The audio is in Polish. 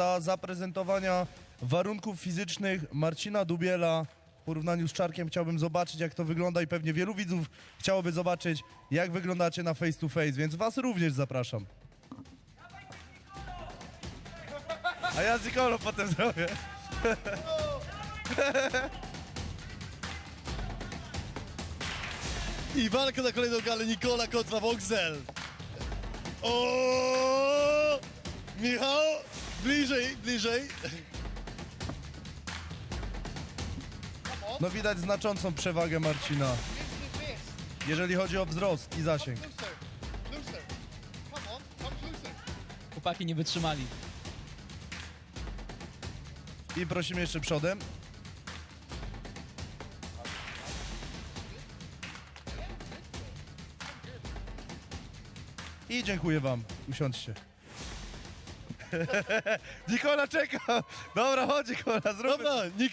dla zaprezentowania warunków fizycznych Marcina Dubiela w porównaniu z Czarkiem. Chciałbym zobaczyć, jak to wygląda i pewnie wielu widzów chciałoby zobaczyć, jak wyglądacie na face to face, więc was również zapraszam. A ja z Nikolą potem zrobię. I walka na kolejną galę Nikola kontra Voxel. O! Michał, bliżej, bliżej. No widać znaczącą przewagę Marcina, jeżeli chodzi o wzrost i zasięg. Chłopaki nie wytrzymali. I prosimy jeszcze przodem. I dziękuję wam. Usiądźcie. Nikola czeka. Dobra, chodź Nikola, zróbmy Dobra, Nikola.